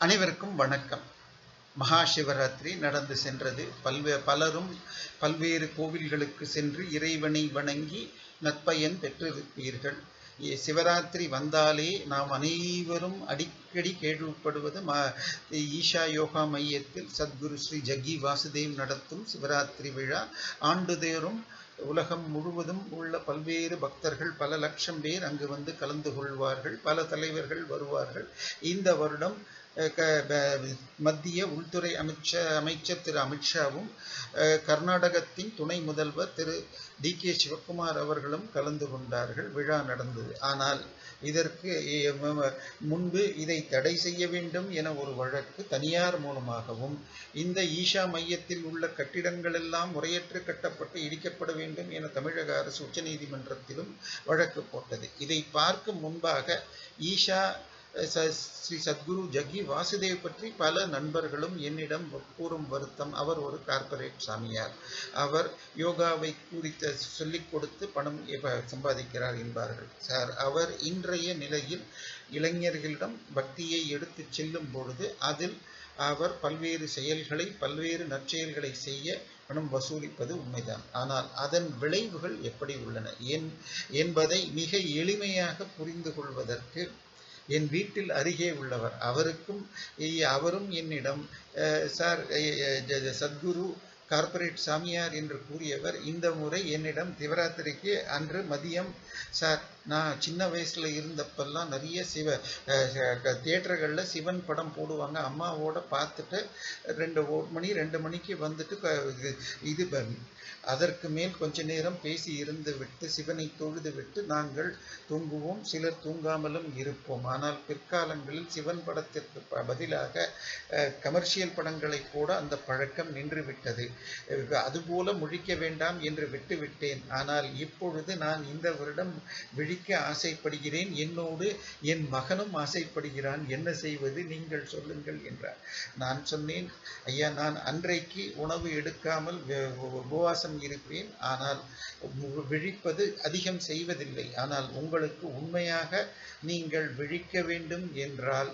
அனைவருக்கும் வணக்கம். மகா சிவராத்திரி நடந்து சென்றது. பல்வே பலரும் பல்வேறு கோவில்களுக்கு சென்று இறைவனை வணங்கி நற்பயன் பெற்றிருப்பீர்கள். சிவராத்திரி வந்தாலே நாம் அனைவரும் அடிக்கடி கேள்விப்படுவது ம ஈஷா யோகா மையத்தில் சத்குரு ஸ்ரீ ஜக்கி வாசுதேவ் நடத்தும் சிவராத்திரி விழா. ஆண்டுதோறும் உலகம் முழுவதும் உள்ள பல்வேறு பக்தர்கள் பல லட்சம் பேர் அங்கு வந்து கலந்து கொள்வார்கள். பல தலைவர்கள் வருவார்கள். இந்த வருடம் மத்திய உள்துறை அமைச்ச அமைச்சர் திரு அமித்ஷாவும் கர்நாடகத்தின் துணை முதல்வர் திரு டி. கே. சிவகுமார் அவர்களும் கலந்து கொண்டார்கள். விழா நடந்தது. ஆனால் இதற்கு முன்பு இதை தடை செய்ய வேண்டும் என ஒரு வழக்கு தனியார் மூலமாகவும் இந்த ஈஷா மையத்தில் உள்ள கட்டிடங்கள் எல்லாம் முறையற்று கட்டப்பட்டு இடிக்கப்பட வேண்டும் என தமிழக அரசு உச்சநீதிமன்றத்திலும் வழக்கு போட்டது. இதை பார்க்கும் முன்பாக ஈஷா ஸ்ரீ சத்குரு ஜக்கி வாசுதேவ் பற்றி பல நண்பர்களும் என்னிடம் கூறும் வருத்தம். அவர் ஒரு கார்ப்பரேட் சாமியார். அவர் யோகாவை குறித்த சொல்லிக் கொடுத்து பணம் எப்ப சம்பாதிக்கிறார் என்பார்கள். சார் அவர் இன்றைய நிலையில் இளைஞர்களிடம் பக்தியை எடுத்துச் செல்லும் பொழுது அதில் அவர் பல்வேறு செயல்களை பல்வேறு நற்செயல்களை செய்ய பணம் வசூலிப்பது உண்மைதான். ஆனால் அதன் விளைவுகள் எப்படி உள்ளன? என் என்பதை மிக எளிமையாக புரிந்து கொள்வதற்கு என் வீட்டில் அருகே உள்ளவர். அவருக்கும் அவரும் என்னிடம் சார் சத்குரு கார்ப்பரேட் சாமியார் என்று கூறியவர் இந்த முறை என்னிடம் சிவராத்திரிக்கு அன்று மதியம் சார் நான் சின்ன வயசில் இருந்தப்பெல்லாம் நிறைய சிவ தியேட்டர்களில் சிவன் படம் போடுவாங்க. அம்மாவோட பார்த்துட்டு ரெண்டு ஒரு மணி ரெண்டு மணிக்கு வந்துட்டு க- இது- இது அதற்கு மேல் கொஞ்ச நேரம் பேசி இருந்து விட்டு சிவனை தொழுது விட்டு நாங்கள் தூங்குவோம். சிலர் தூங்காமலும் இருப்போம். ஆனால் பிற்காலங்களில் சிவன் படத்திற்கு ப- பதிலாக கமர்ஷியல் படங்களை கூட அந்த பழக்கம் நின்று விட்டது. அதுபோல முழிக்க வேண்டாம் என்று விட்டுவிட்டேன் ஆனால் இப்பொழுது நான் இந்த வருடம் குடிக்க ஆசைப்படுகிறேன் என்னோடு என் மகனும் ஆசைப்படுகிறான் என்ன செய்வது நீங்கள் சொல்லுங்கள் என்றார். நான் சொன்னேன் ஐயா நான் அன்றைக்கு உணவு எடுக்காமல் உபவாசம் இருப்பேன் ஆனால் விழிப்பது அதிகம் செய்வதில்லை. ஆனால் உங்களுக்கு உண்மையாக நீங்கள் விழிக்க வேண்டும் என்றால்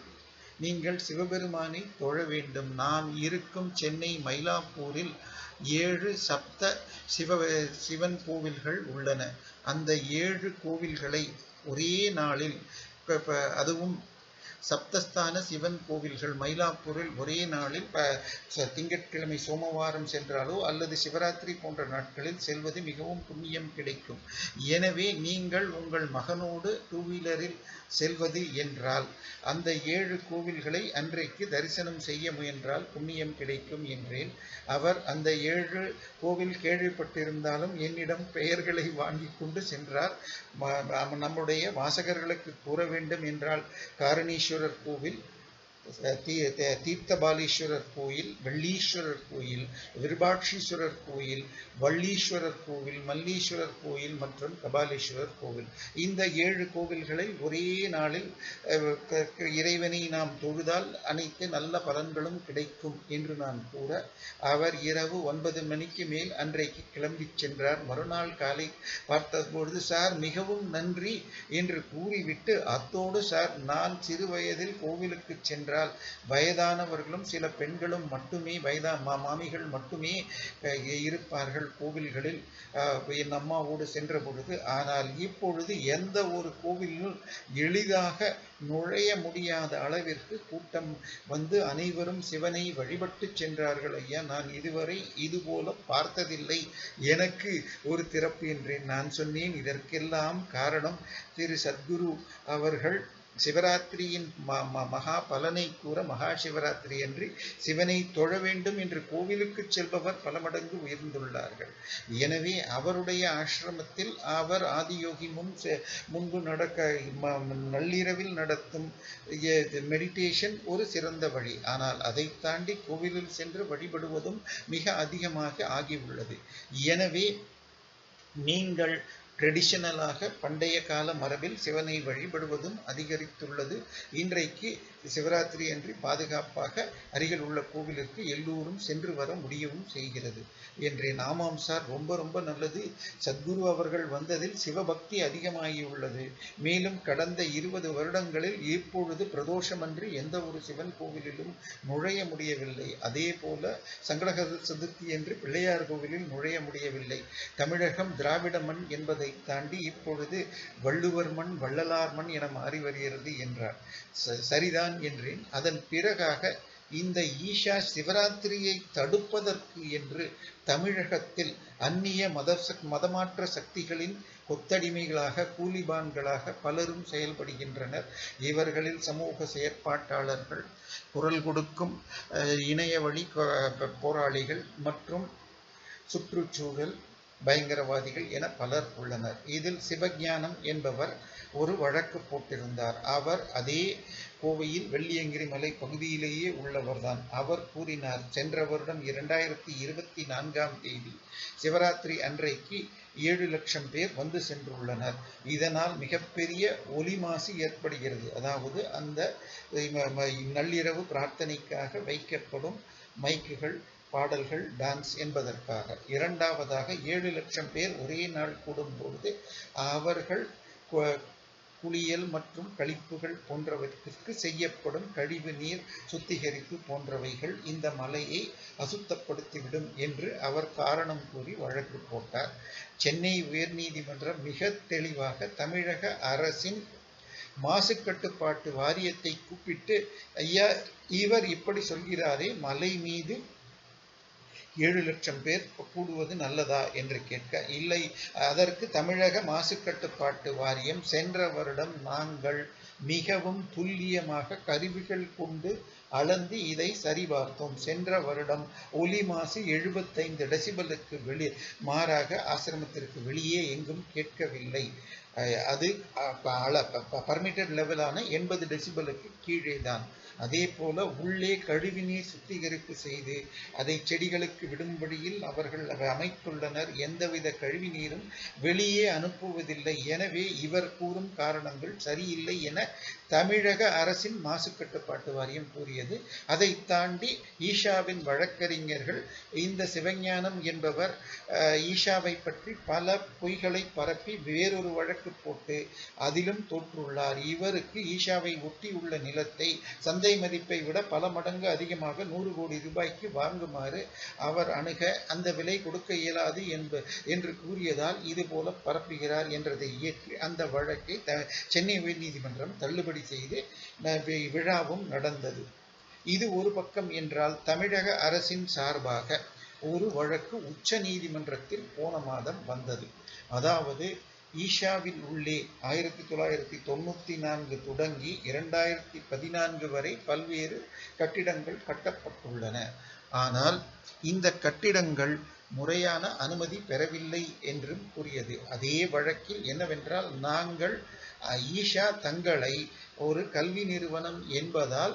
நீங்கள் சிவபெருமானை தொழ வேண்டும். நான் இருக்கும் சென்னை மயிலாப்பூரில் ஏழு சப்த சிவ சிவன் கோவில்கள் உள்ளன. அந்த ஏழு கோவில்களை ஒரே நாளில் அதுவும் சப்தஸ்தான சிவன் கோவில்கள் மயிலாப்பூரில் ஒரே நாளில் திங்கட்கிழமை சோமவாரம் சென்றாலோ அல்லது சிவராத்திரி போன்ற நாட்களில் செல்வது மிகவும் புண்ணியம் கிடைக்கும். எனவே நீங்கள் உங்கள் மகனோடு டூ வீலரில் செல்வது என்றால் அந்த ஏழு கோவில்களை அன்றைக்கு தரிசனம் செய்ய முயன்றால் புண்ணியம் கிடைக்கும் என்றேன். அவர் அந்த ஏழு கோவில் கேள்விப்பட்டிருந்தாலும் என்னிடம் பெயர்களை வாங்கி கொண்டு சென்றார். நம்முடைய வாசகர்களுக்கு கூற வேண்டும் என்றால் காரணீஸ்வரர் கோவில் தீ தே- தீர்த்தபாலீஸ்வரர் கோயில் வெள்ளீஸ்வரர் கோயில் விருபாட்சீஸ்வரர் கோயில் வள்ளீஸ்வரர் கோவில் மல்லீஸ்வரர் கோயில் மற்றும் கபாலீஸ்வரர் கோவில். இந்த ஏழு கோவில்களை ஒரே நாளில் இறைவனை நாம் தொழுதால் அனைத்து நல்ல பலன்களும் கிடைக்கும் என்று நான் கூற அவர் இரவு ஒன்பது மணிக்கு மேல் அன்றைக்கு கிளம்பிச் சென்றார். மறுநாள் காலை பார்த்தபொழுது சார் மிகவும் நன்றி என்று கூறிவிட்டு அத்தோடு சார் நான் சிறு வயதில் கோவிலுக்கு சென்றால் வயதானவர்களும் சில பெண்களும் மட்டுமே வயதா மா- மாமிகள் மட்டுமே இருப்பார்கள் கோவில்களில். என் அம்மாவோடு சென்ற பொழுது ஆனால் இப்பொழுது எந்த ஒரு கோவிலும் எளிதாக நுழைய முடியாத அளவிற்கு கூட்டம் வந்து அனைவரும் சிவனை வழிபட்டு சென்றார்கள். ஐயா நான் இதுவரை இதுபோல பார்த்ததில்லை. எனக்கு ஒரு திறப்பு என்றேன். நான் சொன்னேன். இதற்கெல்லாம் காரணம் திரு சத்குரு அவர்கள். சிவராத்திரியின் ம- ம- மகா பலனை கூற மகா சிவராத்திரி அன்று சிவனை தொழ வேண்டும் என்று கோவிலுக்கு செல்பவர் பல மடங்கு உயர்ந்துள்ளார்கள். எனவே அவருடைய ஆசிரமத்தில் அவர் ஆதியோகி முன் செ- முன்பு நடக்க ம- நள்ளிரவில் நடத்தும் மெடிடேஷன் ஒரு சிறந்த வழி. ஆனால் அதை தாண்டி கோவிலில் சென்று வழிபடுவதும் மிக அதிகமாக ஆகியுள்ளது. எனவே நீங்கள் ட்ரெடிஷனலாக பண்டைய கால மரபில் சிவனை வழிபடுவதும் அதிகரித்துள்ளது. இன்றைக்கு சிவராத்திரி அன்று பாதுகாப்பாக அருகில் உள்ள கோவிலுக்கு எல்லோரும் சென்று வர முடியவும் செய்கிறது. என்றேன் ஆமாம் சார் ரொம்ப ரொம்ப நல்லது. சத்குரு அவர்கள் வந்ததில் சிவபக்தி அதிகமாகியுள்ளது. மேலும் கடந்த இருபது வருடங்களில் இப்பொழுது பிரதோஷமன்றி எந்த ஒரு சிவன் கோவிலிலும் நுழைய முடியவில்லை. அதே போல சங்கடகர சதுர்த்தி என்று பிள்ளையார் கோவிலில் நுழைய முடியவில்லை. தமிழகம் திராவிட மண் என்பதை தாண்டி இப்பொழுது வள்ளுவர் மண் வள்ளலார் மண் என மாறி வருகிறது என்றார். சரிதான் என்றேன். அதன் பிறகாக இந்த ஈஷா சிவராத்திரியை தடுப்பதற்கு என்று தமிழகத்தில் அந்நிய மத மதமாற்ற சக்திகளின் கொத்தடிமைகளாக கூலிபான்களாக பலரும் செயல்படுகின்றனர். இவர்களில் சமூக செயற்பாட்டாளர்கள் குரல் கொடுக்கும் அஹ், இணைய வழி போராளிகள் மற்றும் சுற்றுச்சூழல் பயங்கரவாதிகள் என பலர் உள்ளனர். இதில் சிவஞானம் என்பவர் ஒரு வழக்கு போட்டிருந்தார். அவர் அதே கோவையில் வெள்ளியங்கிரி மலை பகுதியிலேயே உள்ளவர்தான். அவர் கூறினார் சென்ற வருடம் இரண்டாயிரத்தி இருபத்தி நான்காம் தேதி சிவராத்திரி அன்றைக்கு ஏழு லட்சம் பேர் வந்து சென்றுள்ளனர். இதனால் மிகப்பெரிய ஒலி மாசு ஏற்படுகிறது. அதாவது அந்த ம- ம- நள்ளிரவு பிரார்த்தனைக்காக வைக்கப்படும் மைக்குகள் பாடல்கள் டான்ஸ் என்பதற்காக. இரண்டாவதாக ஏழு லட்சம் பேர் ஒரே நாள் கூடும்பொழுது அவர்கள் குளியல் மற்றும் கழிப்புகள் போன்றவற்றிற்கு செய்யப்படும் கழிவு நீர் சுத்திகரிப்பு போன்றவைகள் இந்த மலையை அசுத்தப்படுத்திவிடும் என்று அவர் காரணம் கூறி வழக்கு போட்டார். சென்னை உயர்நீதிமன்றம் மிக தெளிவாக தமிழக அரசின் மாசு கட்டுப்பாட்டு வாரியத்தை கூப்பிட்டு ஐயா இவர் இப்படி சொல்கிறாரே மலை மீது ஏழு லட்சம் பேர் கூடுவது நல்லதா என்று கேட்க இல்லை. அதற்கு தமிழக மாசுக்கட்டுப்பாட்டு வாரியம் சென்ற வருடம் நாங்கள் மிகவும் துல்லியமாக கருவிகள் கொண்டு அளந்து இதை சரிபார்த்தோம். சென்ற வருடம் ஒலி மாசு எழுபத்தைந்து டெசிபலுக்கு வெளி மாறாக ஆசிரமத்திற்கு வெளியே எங்கும் கேட்கவில்லை. அது பர்மிட்டட் லெவலான எண்பது டெசிபலுக்கு கீழே தான் அதே போல உள்ளே கழிவுநீர் சுத்திகரிப்பு செய்து அதை செடிகளுக்கு விடும்படியில் அவர்கள் அமைத்துள்ளனர். எந்தவித கழிவு நீரும் வெளியே அனுப்புவதில்லை. எனவே இவர் கூறும் காரணங்கள் சரியில்லை என தமிழக அரசின் மாசு கட்டுப்பாட்டு வாரியம் கூறியது. அதை தாண்டி ஈஷாவின் வழக்கறிஞர்கள் இந்த சிவஞானம் என்பவர் ஈஷாவை பற்றி பல பொய்களை பரப்பி வேறொரு வழக்கு போட்டு அதிலும் தோற்றுள்ளார். இவருக்கு ஈஷாவை ஒட்டி உள்ள நிலத்தை சந்த சந்தை மதிப்பை விட பல மடங்கு அதிகமாக நூறு கோடி ரூபாய்க்கு வாங்குமாறு அவர் அணுக அந்த விலை கொடுக்க இயலாது என்ப என்று கூறியதால் இதுபோல பரப்புகிறார் என்றதை இயற்றி அந்த வழக்கை த சென்னை உயர்நீதிமன்றம் தள்ளுபடி செய்து விழாவும் நடந்தது. இது ஒரு பக்கம் என்றால் தமிழக அரசின் சார்பாக ஒரு வழக்கு உச்ச நீதிமன்றத்தில் போன மாதம் வந்தது. அதாவது ஈஷாவின் உள்ளே ஆயிரத்தி தொள்ளாயிரத்தி தொண்ணூற்றி நான்கு தொடங்கி இரண்டாயிரத்தி பதினான்கு வரை பல்வேறு கட்டிடங்கள் கட்டப்பட்டுள்ளன. ஆனால் இந்த கட்டிடங்கள் முறையான அனுமதி பெறவில்லை என்றும் கூறியது. அதே வழக்கில் என்னவென்றால் நாங்கள் ஈஷா தங்களை ஒரு கல்வி நிறுவனம் என்பதால்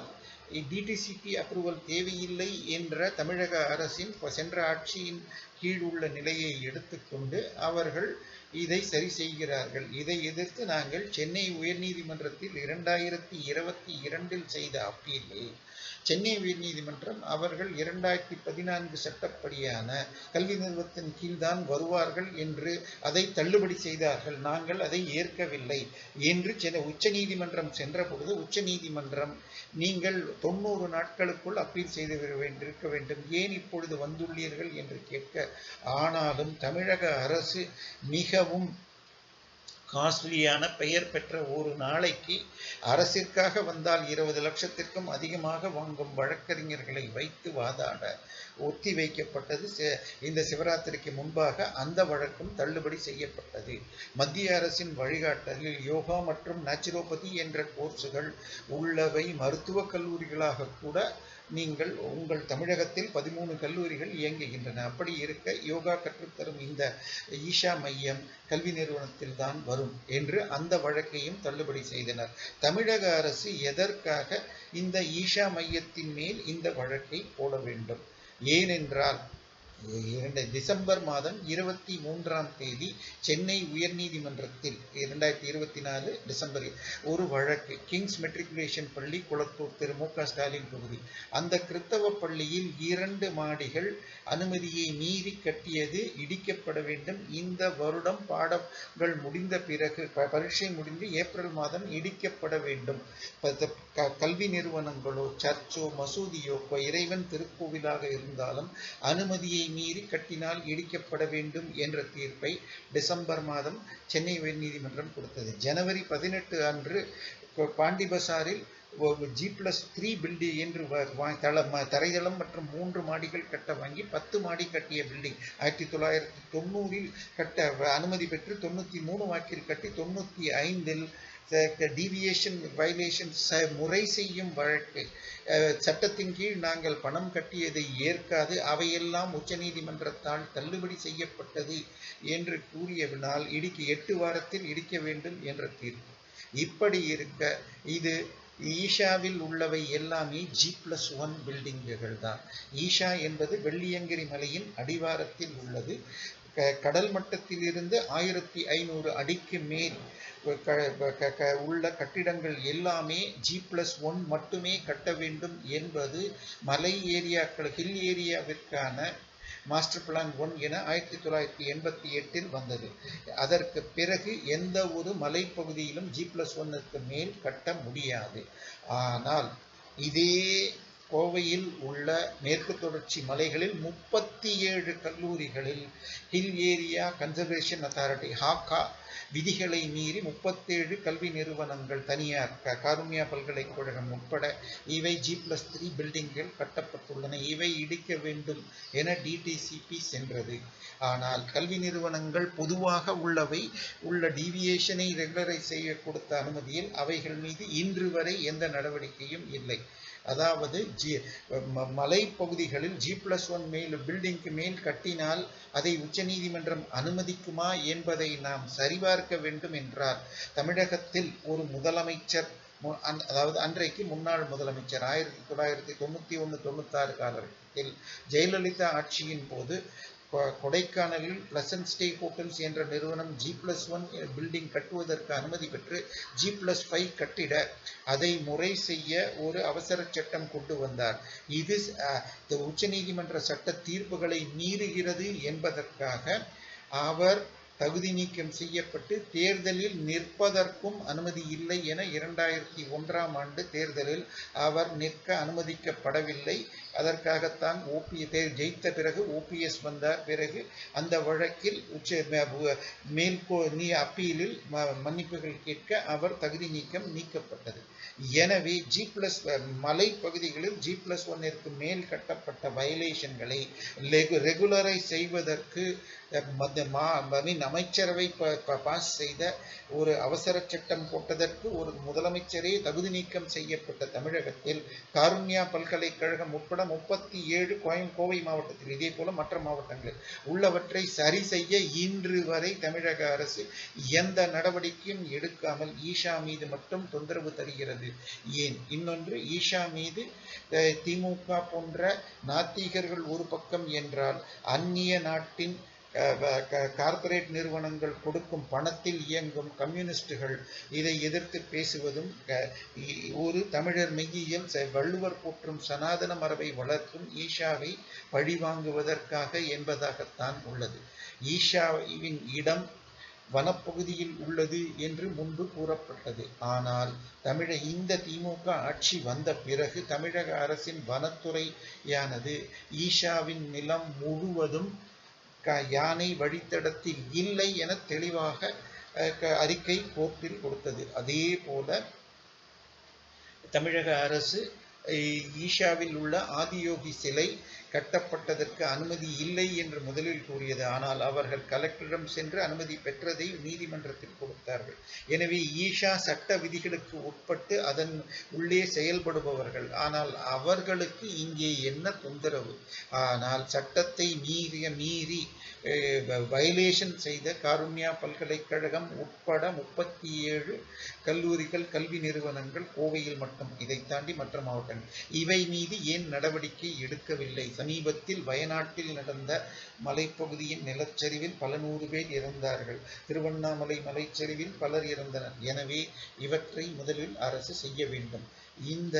டிடிசிபி அப்ரூவல் தேவையில்லை என்ற தமிழக அரசின் சென்ற ஆட்சியின் கீழ் உள்ள நிலையை எடுத்துக்கொண்டு அவர்கள் இதை சரி செய்கிறார்கள். இதை எதிர்த்து நாங்கள் சென்னை உயர்நீதிமன்றத்தில் இரண்டாயிரத்தி இருபத்தி இரண்டில் செய்த அப்பீலில் சென்னை உயர்நீதிமன்றம் அவர்கள் இரண்டாயிரத்தி பதினான்கு சட்டப்படியான கல்வி நிறுவனத்தின் கீழ்தான் வருவார்கள் என்று அதை தள்ளுபடி செய்தார்கள். நாங்கள் அதை ஏற்கவில்லை என்று சென்னை உச்சநீதிமன்றம் சென்ற பொழுது உச்சநீதிமன்றம் நீங்கள் தொண்ணூறு நாட்களுக்குள் அப்பீல் செய்து இருக்க வேண்டும். ஏன் இப்பொழுது வந்துள்ளீர்கள் என்று கேட்க ஆனாலும் தமிழக அரசு மிகவும் காஸ்ட்லியான பெயர் பெற்ற ஒரு நாளைக்கு அரசிற்காக வந்தால் இருபது லட்சத்திற்கும் அதிகமாக வாங்கும் வழக்கறிஞர்களை வைத்து வாதாட ஒத்தி வைக்கப்பட்டது இந்த சிவராத்திரிக்கு முன்பாக அந்த வழக்கும் தள்ளுபடி செய்யப்பட்டது. மத்திய அரசின் வழிகாட்டலில் யோகா மற்றும் நேச்சுரோபதி என்ற கோர்ஸுகள் உள்ளவை மருத்துவக் கல்லூரிகளாக கூட நீங்கள் உங்கள் தமிழகத்தில் பதிமூணு கல்லூரிகள் இயங்குகின்றன. அப்படி இருக்க யோகா கற்றுத்தரும் இந்த ஈஷா மையம் கல்வி நிறுவனத்தில் தான் வரும் என்று அந்த வழக்கையும் தள்ளுபடி செய்தனர். தமிழக அரசு எதற்காக இந்த ஈஷா மையத்தின் மேல் இந்த வழக்கை போட வேண்டும்? ஏனென்றால் இரண்டு டிசம்பர் மாதம் இருபத்தி மூன்றாம் தேதி சென்னை உயர்நீதிமன்றத்தில் இரண்டாயிரத்தி இருபத்தி நாலு டிசம்பர் ஒரு வழக்கு கிங்ஸ் மெட்ரிகுலேஷன் பள்ளி குளத்தூர் திரு மு க ஸ்டாலின் தொகுதி. அந்த கிறித்தவ பள்ளியில் இரண்டு மாடிகள் அனுமதியை மீறி கட்டியது இடிக்கப்பட வேண்டும். இந்த வருடம் பாடங்கள் முடிந்த பிறகு ப- பரீட்சை முடிந்து ஏப்ரல் மாதம் இடிக்கப்பட வேண்டும். கல்வி நிறுவனங்களோ சர்ச்சோ மசூதியோ இறைவன் திருக்கோவிலாக இருந்தாலும் அனுமதியை மீறி கட்டினால் இடிக்கப்பட வேண்டும் என்ற தீர்ப்பை டிசம்பர் மாதம் சென்னை உயர்நீதிமன்றம் கொடுத்தது. ஜனவரி பதினெட்டு அன்று பாண்டிபசாரில் ஜி பிளஸ் த்ரீ பில்டிங் என்று தளம் தள தரைதளம் மற்றும் மூன்று மாடிகள் கட்ட வாங்கி பத்து மாடி கட்டிய பில்டிங் ஆயிரத்தி தொள்ளாயிரத்தி தொண்ணூறில் கட்ட அனுமதி பெற்று தொண்ணூற்றி மூணு வாக்கில் கட்டி தொண்ணூற்றி ஐந்தில் டீவியேஷன் வயலேஷன் ச முறை செய்யும் வழக்கு. சட்டத்தின் கீழ் நாங்கள் பணம் கட்டியதை ஏற்காது அவையெல்லாம் உச்சநீதிமன்றத்தால் தள்ளுபடி செய்யப்பட்டது என்று கூறியவினால் இடிக்கு எட்டு வாரத்தில் இடிக்க வேண்டும் என்ற தீர்ப்பு. இப்படி இருக்க இது ஈஷாவில் உள்ளவை எல்லாமே ஜி பிளஸ் ஒன் பில்டிங்குகள் தான். ஈஷா என்பது வெள்ளியங்கிரி மலையின் அடிவாரத்தில் உள்ளது. கடல் மட்டத்திலிருந்து ஆயிரத்தி ஐநூறு அடிக்கு மேல் க- க- உள்ள கட்டிடங்கள் எல்லாமே ஜி பிளஸ் ஒன் மட்டுமே கட்ட வேண்டும் என்பது மலை ஏரியாக்கள் ஹில் ஏரியாவிற்கான மாஸ்டர் பிளான் ஒன் என ஆயிரத்தி தொள்ளாயிரத்தி எண்பத்தி எட்டில் வந்தது. அதற்கு பிறகு எந்த ஒரு மலைப்பகுதியிலும் ஜி பிளஸ் ஒன்னுக்கு மேல் கட்ட முடியாது. ஆனால் இதே கோவையில் உள்ள மேற்கு தொடர்ச்சி மலைகளில் முப்பத்தி ஏழு கல்லூரிகளில் hill area conservation authority HACA விதிகளை மீறி முப்பத்தேழு கல்வி நிறுவனங்கள் தனியார் காருண்யா பல்கலைக்கழகம் உட்பட இவை ஜி பிளஸ் த்ரீ பில்டிங்கள் கட்டப்பட்டுள்ளன. இவை இடிக்க வேண்டும் என டிடிசிபி சென்றது. ஆனால் கல்வி நிறுவனங்கள் பொதுவாக உள்ளவை உள்ள டிவியேஷனை ரெகுலரைஸ் செய்ய கொடுத்த அனுமதியில் அவைகள் மீது இன்று வரை எந்த நடவடிக்கையும் இல்லை. அதாவது ஜி ம- மலைப்பகுதிகளில் ஜி பிளஸ் ஒன் மேல் பில்டிங்க்கு மேல் கட்டினால் அதை உச்சநீதிமன்றம் அனுமதிக்குமா என்பதை நாம் சரிபார்க்க வேண்டும் என்றார். தமிழகத்தில் ஒரு முதலமைச்சர் அந்- அதாவது அன்றைக்கு முன்னாள் முதலமைச்சர் ஆயிரத்தி தொள்ளாயிரத்தி தொண்ணூற்றி ஒன்று தொண்ணூத்தாறு காலத்தில் ஜெயலலிதா ஆட்சியின் போது கொடைக்கானலில் பிளசன்ட் ஸ்டே ஹோட்டல்ஸ் என்ற நிறுவனம் ஜி பிளஸ் ஒன் பில்டிங் கட்டுவதற்கு அனுமதி பெற்று ஜி பிளஸ் ஃபைவ் கட்டிட அதை முறை செய்ய ஒரு அவசர சட்டம் கொண்டு வந்தார். இது உச்சநீதிமன்ற சட்ட தீர்ப்புகளை மீறுகிறது என்பதற்காக அவர் தகுதி நீக்கம் செய்யப்பட்டு தேர்தலில் நிற்பதற்கும் அனுமதி இல்லை என இரண்டாயிரத்தி ஒன்றாம் ஆண்டு தேர்தலில் அவர் நிற்க அனுமதிக்கப்படவில்லை. அதற்காகத்தான் ஓபி தேர் ஜெயித்த பிறகு ஓபிஎஸ் வந்த பிறகு அந்த வழக்கில் உச்ச மேல்கோ நீ அப்பீலில் ம- மன்னிப்புகள் கேட்க அவர் தகுதி நீக்கம் நீக்கப்பட்டது. எனவே ஜி பிளஸ் மலைப்பகுதிகளில் ஜி பிளஸ் ஒன்னிற்கு மேல் கட்டப்பட்ட வயலேஷன்களை ரெகுலரை செய்வதற்கு மா மீன் அமைச்சரவை ப- ப- பாஸ் செய்த ஒரு அவசர சட்டம் போட்டதற்கு ஒரு முதலமைச்சரே தகுதி நீக்கம் செய்யப்பட்ட தமிழகத்தில் காருண்யா பல்கலைக்கழகம் உட்பட முப்பத்தி ஏழு கோயம் கோவை மாவட்டத்தில் இதே போல மற்ற மாவட்டங்களில். உள்ளவற்றை சரி செய்ய இன்று வரை தமிழக அரசு எந்த நடவடிக்கையும் எடுக்காமல் ஈஷா மீது மட்டும் தொந்தரவு தருகிறது. ஏன்? இன்னொன்று ஈஷா மீது திமுக போன்ற நாத்திகர்கள் ஒரு பக்கம் என்றால் அந்நிய நாட்டின் கார்ப்பரேட் நிறுவனங்கள் கொடுக்கும் பணத்தில் இயங்கும் கம்யூனிஸ்டுகள் இதை எதிர்த்து பேசுவதும் ஒரு தமிழர் மெய்யியல் வள்ளுவர் போற்றும் சனாதன மரபை வளர்க்கும் ஈஷாவை பழிவாங்குவதற்காக என்பதாகத்தான் உள்ளது. ஈஷாவின் இடம் வனப்பகுதியில் உள்ளது என்று முன்பு கூறப்பட்டது. ஆனால் தமிழ இந்த திமுக ஆட்சி வந்த பிறகு தமிழக அரசின் வனத்துறையானது ஈஷாவின் நிலம் முழுவதும் யானை வழித்தடத்தில் இல்லை என தெளிவாக அஹ், அறிக்கை கோர்ட்டில் கொடுத்தது. அதே போல தமிழக அரசு ஈஷாவில் உள்ள ஆதியோகி சிலை கட்டப்பட்டதற்கு அனுமதி இல்லை என்று முதலில் கூறியது. ஆனால் அவர்கள் கலெக்டரிடம் சென்று அனுமதி பெற்றதை நீதிமன்றத்தில் கொடுத்தார்கள். எனவே ஈஷா சட்ட விதிகளுக்கு உட்பட்டு அதன் உள்ளே செயல்படுபவர்கள். ஆனால் அவர்களுக்கு இங்கே என்ன தொந்தரவு? ஆனால் சட்டத்தை மீறிய மீறி வயலேஷன் செய்த காருண்யா பல்கலைக்கழகம் உட்பட முப்பத்தி ஏழு கல்லூரிகள் கல்வி நிறுவனங்கள் கோவையில் மட்டும். இதை தாண்டி மற்ற மாவட்டங்கள். இவை மீது ஏன் நடவடிக்கை எடுக்கவில்லை? சமீபத்தில் வயநாட்டில் நடந்த மலைப்பகுதியின் நிலச்சரிவில் பல நூறு பேர் இறந்தார்கள். திருவண்ணாமலை மலைச்சரிவில் பலர் இறந்தனர். எனவே இவற்றை முதலில் அரசு செய்ய வேண்டும். இந்த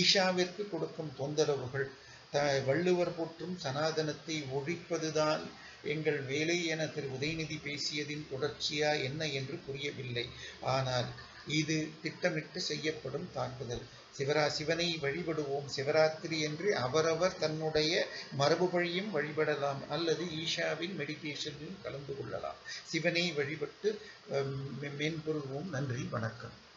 ஈஷாவிற்கு கொடுக்கும் தொந்தரவுகள் த வள்ளுவர் போற்றும் சனாதனத்தை ஒழிப்பதுதான் எங்கள் வேலை என திரு உதயநிதி பேசியதின் தொடர்ச்சியா என்ன என்று புரியவில்லை. ஆனால் இது திட்டமிட்டு செய்யப்படும் தாக்குதல். சிவரா சிவனை வழிபடுவோம் சிவராத்திரி என்று அவரவர் தன்னுடைய மரபு வழியும் வழிபடலாம் அல்லது ஈஷாவின் மெடிடேஷனிலும் கலந்து கொள்ளலாம். சிவனை வழிபட்டு மென்பொருள்வோம். நன்றி வணக்கம்.